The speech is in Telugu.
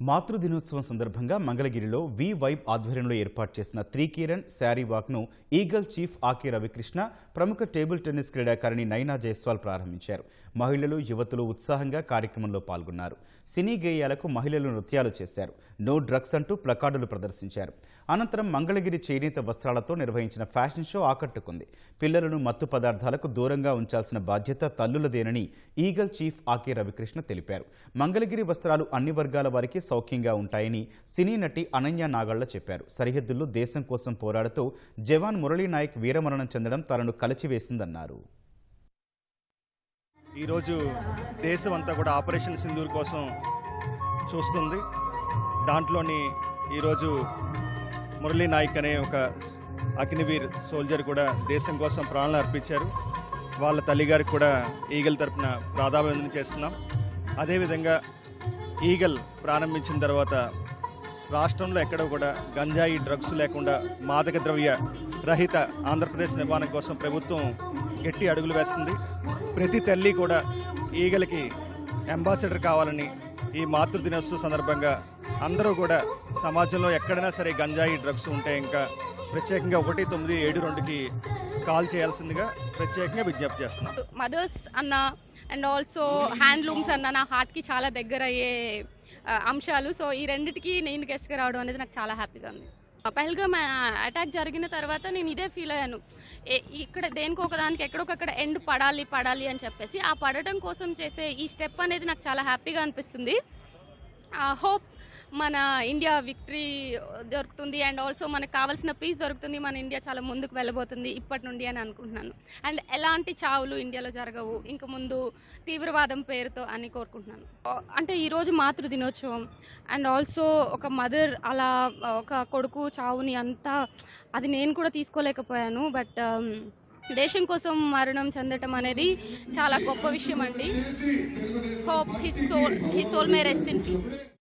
మాతృ దినోత్సవం సందర్భంగా మంగళగిరిలో వి వైబ్ ఆధ్వర్యంలో ఏర్పాటు చేసిన త్రీకిరణ్ sari వాక్ను eagle chief A K Ravikrishna ప్రముఖ టేబుల్ టెన్నిస్ క్రీడాకారిణి నైనా జైస్వాల్ ప్రారంభించారు. మహిళలు యువతులు ఉత్సాహంగా కార్యక్రమంలో పాల్గొన్నారు. సినీ గేయాలకు మహిళలు నృత్యాలు చేశారు. నో డ్రగ్స్ అంటూ ప్లకార్డులు ప్రదర్శించారు. అనంతరం మంగళగిరి చేనేత వస్త్రాలతో నిర్వహించిన ఫ్యాషన్ షో ఆకట్టుకుంది. పిల్లలను మత్తు పదార్థాలకు దూరంగా ఉంచాల్సిన బాధ్యత తల్లులదేనని eagle chief A K Ravikrishna తెలిపారు. మంగళగిరి వస్త్రాలు అన్ని వర్గాల వారికి సౌఖ్యంగా ఉంటాయని సినీ నటి అనన్య నాగళ్ళ చెప్పారు. సరిహద్దుల్లో దేశం కోసం పోరాడుతూ జవాన్ మురళీనాయక్ వీరమరణం చెందడం తనను కలిచివేసిందన్నారు. ఈరోజు దేశం అంతా కూడా ఆపరేషన్ సింధూర్ కోసం చూస్తుంది. దాంట్లోని ఈరోజు మురళీ నాయక్ అనే ఒక అగ్నివీర్ సోల్జర్ కూడా దేశం కోసం ప్రాణాలు అర్పించారు. వాళ్ళ తల్లిగారికి కూడా ఈగల తరపున ప్రాధాన్యత చేస్తున్నాం. అదేవిధంగా ఈగల్ ప్రారంభించిన తర్వాత రాష్ట్రంలో ఎక్కడ కూడా గంజాయి డ్రగ్స్ లేకుండా మాదక ద్రవ్య రహిత ఆంధ్రప్రదేశ్ నిర్మాణం కోసం ప్రభుత్వం గట్టి అడుగులు వేస్తుంది. ప్రతి తల్లి కూడా ఈగలకి అంబాసిడర్ కావాలని ఈ మాతృ దినోత్సవ సందర్భంగా అందరూ కూడా సమాజంలో ఎక్కడైనా సరే గంజాయి డ్రగ్స్ ఉంటే ఇంకా ప్రత్యేకంగా ఒకటి తొమ్మిది ఏడు రెండుకి కాల్ చేయాల్సిందిగా ప్రత్యేకంగా విజ్ఞప్తి చేస్తున్నాం. మదర్స్ అన్న అండ్ ఆల్సో హ్యాండ్లూమ్స్ అన్న నా హార్ట్కి చాలా దగ్గర అయ్యే అంశాలు. సో ఈ రెండిటికి నేను గెస్ట్గా రావడం అనేది నాకు చాలా హ్యాపీగా ఉంది. పహల్గామ్ అటాక్ జరిగిన తర్వాత నేను ఇదే ఫీల్ అయ్యాను. ఇక్కడ దేనికి ఒకదానికి ఎక్కడొకక్కడ ఎండ్ పడాలి పడాలి అని చెప్పేసి ఆ పడటం కోసం చేసే ఈ స్టెప్ అనేది నాకు చాలా హ్యాపీగా అనిపిస్తుంది. హోప్ మన ఇండియా విక్టరీ దొరుకుతుంది అండ్ ఆల్సో మనకు కావాల్సిన పీస్ దొరుకుతుంది. మన ఇండియా చాలా ముందుకు వెళ్ళబోతుంది ఇప్పటి నుండి అని అనుకుంటున్నాను. అండ్ ఎలాంటి చావులు ఇండియాలో జరగవు. ఇంక ముందు తీవ్రవాదం పేరుతో అని కోరుకుంటున్నాను. అంటే ఈరోజు మాతృ దినోత్సవం అండ్ ఆల్సో ఒక మదర్ అలా ఒక కొడుకు చావుని అంతా అది నేను కూడా తీసుకోలేకపోయాను. బట్ um, దేశం కోసం మరణం చెందటం అనేది చాలా గొప్ప విషయం అండి. Hope his soul his soul may rest in peace